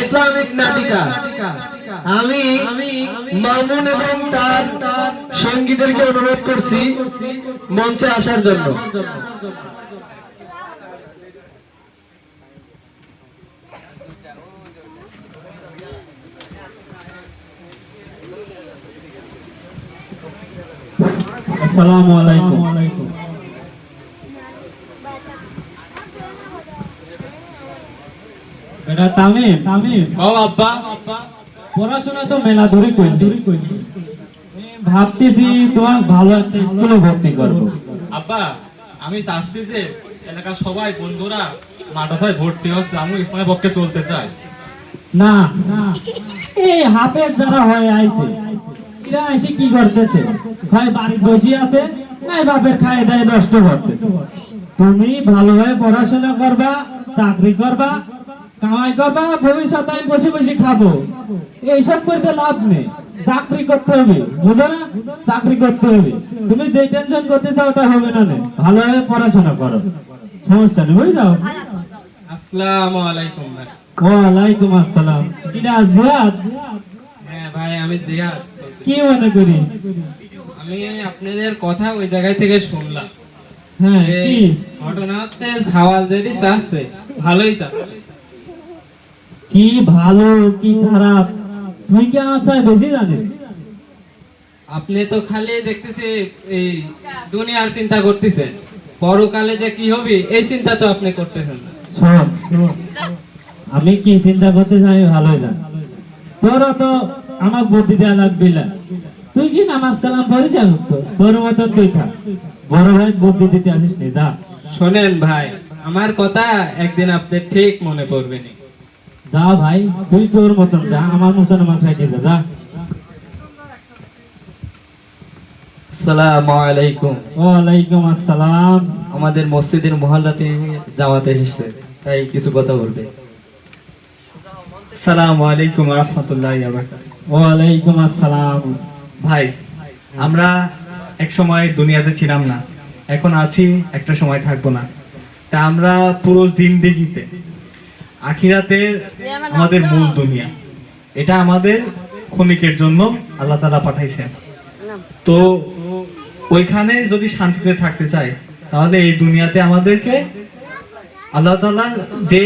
Islamic নাটিকা। আমি মামুন এবং তার সঙ্গীদেরকে অনুরোধ করছি মঞ্চে আসার জন্য। আসসালামু আলাইকুম। এটা তামিম তামিম ও আব্বা। পড়াশোনা তো মেলা ধরে করলি ভাবতেছি তোমার ভালো একটা স্কুলে ভর্তি করব। আব্বা আমি চাচ্ছি যে এলাকার সবাই বন্ধুরা মাদ্রাসায় ভর্তি হচ্ছে আমি ইসলামের পক্ষে চলতে চাই। না। এই হাফেজ যারা হয়ে আইছে এরা এসে কি করতেছে? হয় বাড়ির বসে আছে নাই বাপের খায় দায় নষ্ট করতেছে? তুমি ভালোভাবে পড়াশোনা করবা চাকরি করবা কামাই করবা ভবিষ্যতে আমি বসে বসে খাব। এইসব করতে লাভ নেই। চাকরি করতে হবে। বুঝো না? চাকরি করতে হবে। তুমি যে টেনশন করতে চাও ওটা হবে না। ভালোভাবে পড়াশোনা করো। সমস্যা নেই বুঝে যাও? আসসালামু আলাইকুম ভাই। ওয়ালাইকুম আসসালাম। কিরা জিয়াদ? হ্যাঁ ভাই আমি জিয়াদ। কি মনে করি? আমি আপনাদের কথা ওই জায়গায় থেকে শুনলাম। হ্যাঁ ঘটনা হচ্ছে সাওয়াল যেটি চাচ্ছে। ভালোই চাচ্ছে। কি ভালো কি খারাপ? তুই কি আমার সাথে বেশি জানিস? আপনি তো খালি দেখতেছি এই দুনিয়ার চিন্তা করতেছেন। পরকালে যে কি হবে এই চিন্তা তো আপনি করতেছেন শোন আমি কি চিন্তা করতেছি আমি ভালোই জানি। তোরও তো আমার বুদ্ধি দেওয়া লাগবে না। তুই কি নামাজ কালাম পড়িস এখন তো? তোর মতো তুই থাক। বড় ভাই বুদ্ধি দিতে আসিস নি যা। শোনেন ভাই আমার কথা একদিন আপনি ঠিক মনে পড়বে নি। যা ভাই তুই তোর মতন যা আমার মতন আমার খাইতে যা যা। আসসালামু আলাইকুম। ওয়ালাইকুম আসসালাম। আমাদের মসজিদের মহল্লাতে জামাতে এসেছে তাই কিছু কথা বলবে। সালামু আলাইকুম রহমতুল্লাহ ওয়ালাইকুম আসসালাম। ভাই আমরা এক সময় দুনিয়াতে ছিলাম না এখন আছি একটা সময় থাকব না। তা আমরা পুরো জিন্দেগিতে আখিরাতের আমাদের মূল দুনিয়া। এটা আমাদের ক্ষণিকের জন্য আল্লাহ তালা পাঠাইছেন। তো ওইখানে যদি শান্তিতে থাকতে চাই, তাহলে এই দুনিয়াতে আমাদেরকে আল্লাহ তালার যে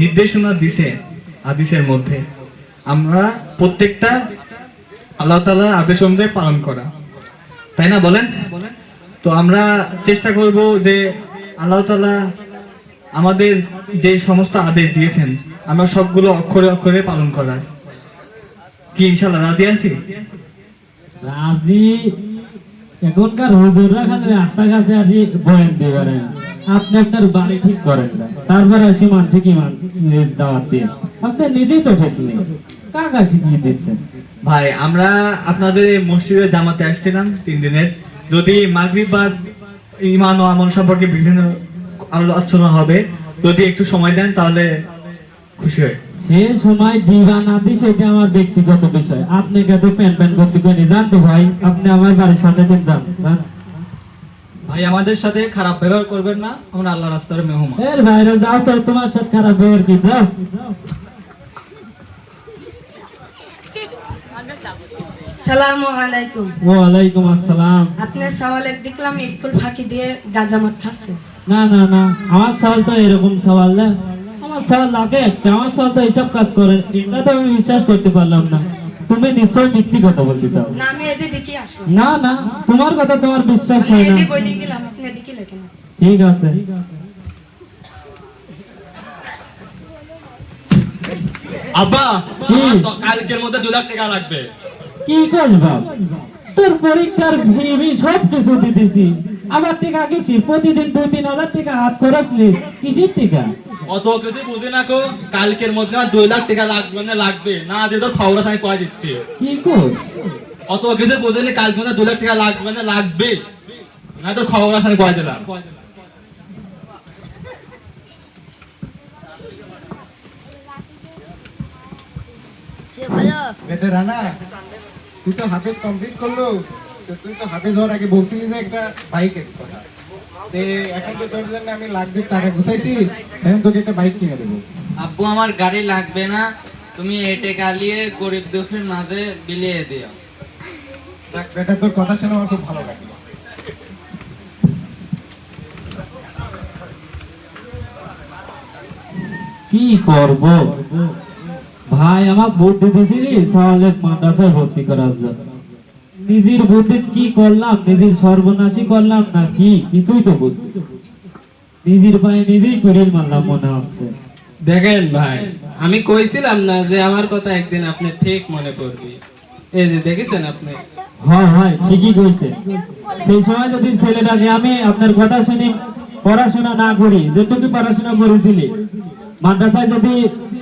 নির্দেশনা দিছে আদিসের মধ্যে, আমরা প্রত্যেকটা আল্লাহ তালার আদেশ অনুযায়ী পালন করা। তাই না বলেন? তো আমরা চেষ্টা করব যে আল্লাহ তালা আমাদের যে সমস্ত আদেশ দিয়েছেন আমরা সবগুলো অক্ষরে অক্ষরে পালন করার। কি ইনশাল্লাহ রাজি আছি? রাজি। এখনকার হুজুররা খালি রাস্তাঘাটে আসি বয়ান দিয়ে বেড়ায়। আপনি আপনার বাড়ি ঠিক করেন না তারপরে আসি মানছে কি মান দাওয়াত দিয়ে। আপনি নিজেই তো ঠিক নেই। কাকা শিখিয়ে দিচ্ছেন? ভাই আমরা আপনাদের এই মসজিদে জামাতে আসছিলাম তিন দিনের। যদি মাগরিব বা ইমান ও আমল সম্পর্কে বিভিন্ন আলোচনা হবে। যদি একটু সময় দেন তাহলে খুশি হয় সে সময় দিবা না দি সেটা আমার ব্যক্তিগত বিষয়। আপনি কত প্যান প্যান করতে পারেন জানতো ভাই। আপনি আমার বাড়ির সামনে দিন যান। যান। ভাই আমাদের সাথে খারাপ ব্যবহার করবেন না। আমরা আল্লাহ রাস্তার মেহমান। এর ভাইরা যাও তো তোমার সাথে খারাপ ব্যবহার কি? যাও। সালামু আলাইকুম। ওয়ালাইকুম আসসালাম। আপনি সওয়ালে দেখলাম স্কুল ফাঁকি দিয়ে গাজামত খাচ্ছে না না না। আমার সওয়াল তো এরকম সওয়াল না। আমার সওয়াল লাগে একটা। আমার সওয়াল তো এইসব কাজ করে। এটা তো আমি বিশ্বাস করতে পারলাম না। তুমি নিশ্চয়ই মিথ্যি কথা বলতে চাও। না না না। তোমার কথা তোমার বিশ্বাস হয় না। ঠিক আছে। আব্বা কালকের মধ্যে দু লাখ টাকা লাগবে। কি করবা? তোর পরীক্ষার ফি সব কিছু দিতেছি। আবার টাকা কিসি প্রতিদিন দুই তিন হাজার টাকা হাত খরচ নিস কিসির টাকা? অত কিছু বুঝি না কো কালকের মধ্যে আমার দুই লাখ টাকা লাগবে না লাগবে। না দিয়ে তোর খবর আছে আমি কয়ে দিচ্ছি। কি কর অত কিছু বুঝিনি কালকে মধ্যে দু লাখ টাকা লাগবে না লাগবে। না তোর খবর আছে আমি কয়ে দিলাম। বেটে রানা তুই তো হাফেজ কমপ্লিট করল। তো তুই তো হাফেজ হওয়ার আগে বলছিলি যে একটা বাইকের কথা। তে এখন তো তোর জন্য আমি লাখ দুই টাকা গুছাইছি এখন তোকে একটা বাইক কিনে দেবো। আব্বু আমার গাড়ি লাগবে না। তুমি এটে কালিয়ে গরিব দুঃখের মাঝে বিলিয়ে দিও। যাক বেটা তোর কথা শুনে আমার খুব ভালো লাগল। কি করব? ভাই আমার বুদ্ধি দিছিলি? সাওয়ালেক মাদ্রাসায় ভর্তি করার জন্য। নিজের বুদ্ধি কি করলাম নিজের সর্বনাশী করলাম না কি কিছুই তো বুঝতেছি নিজের পায়ে নিজেই কুড়িল মারলাম মনে হচ্ছে দেখেন ভাই আমি কইছিলাম না যে আমার কথা একদিন আপনি ঠিক মনে পড়বে এই যে দেখেছেন আপনি? হয় হয় ঠিকই কইছে সেই সময় যদি ছেলেটাকে আমি আপনার কথা শুনি পড়াশোনা না করি যেটুকু পড়াশোনা করেছিলি মাদ্রাসায় যদি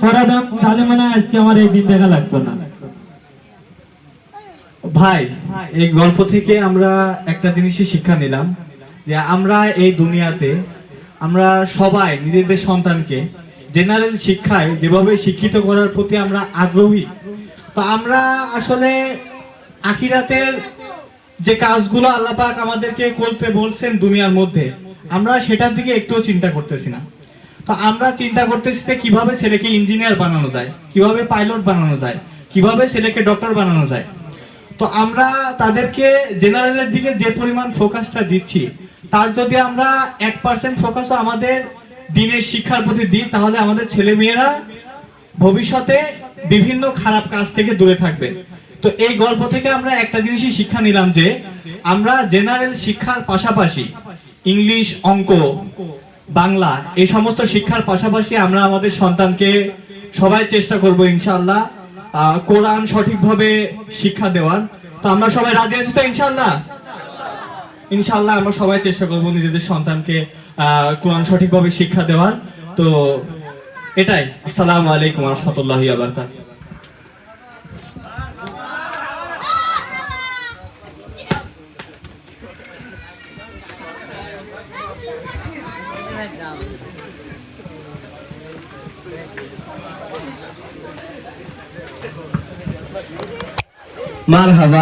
পড়াতাম তাহলে মনে হয় আজকে আমার এই দিন দেখা লাগতো না। ভাই, এই গল্প থেকে আমরা একটা জিনিসই শিক্ষা নিলাম, যে আমরা এই দুনিয়াতে, আমরা সবাই নিজেদের সন্তানকে জেনারেল শিক্ষায় যেভাবে শিক্ষিত করার প্রতি আমরা আগ্রহী, তো আমরা আসলে আখিরাতের যে কাজগুলো আল্লাহ পাক আমাদেরকে করতে বলছেন দুনিয়ার মধ্যে, আমরা সেটার দিকে একটুও চিন্তা করতেছি না। তো আমরা চিন্তা করতেছি যে কীভাবে ছেলেকে ইঞ্জিনিয়ার বানানো যায়, কীভাবে পাইলট বানানো যায়, কীভাবে ছেলেকে ডক্টর বানানো যায়। তো আমরা তাদেরকে জেনারেলের দিকে যে পরিমাণ ফোকাসটা দিচ্ছি তার যদি আমরা এক পার্সেন্ট ফোকাসও আমাদের দিনের শিক্ষার প্রতি দিই তাহলে আমাদের ছেলে মেয়েরা ভবিষ্যতে বিভিন্ন খারাপ কাজ থেকে দূরে থাকবে। তো এই গল্প থেকে আমরা একটা জিনিসই শিক্ষা নিলাম যে আমরা জেনারেল শিক্ষার পাশাপাশি ইংলিশ অঙ্ক বাংলা এই সমস্ত শিক্ষার পাশাপাশি আমরা আমাদের সন্তানকে সবাই চেষ্টা করব ইনশাআল্লাহ। আহ, কোরআন সঠিকভাবে শিক্ষা দেওয়ার। তো আমরা সবাই রাজি আছি তো ইনশাল্লাহ ইনশাল্লাহ আমরা সবাই চেষ্টা করব নিজেদের সন্তানকে কোরআন সঠিকভাবে শিক্ষা দেওয়ার। তো এটাই। আসসালামু আলাইকুম রহমতুল্লাহ আবরকাত মারহাবা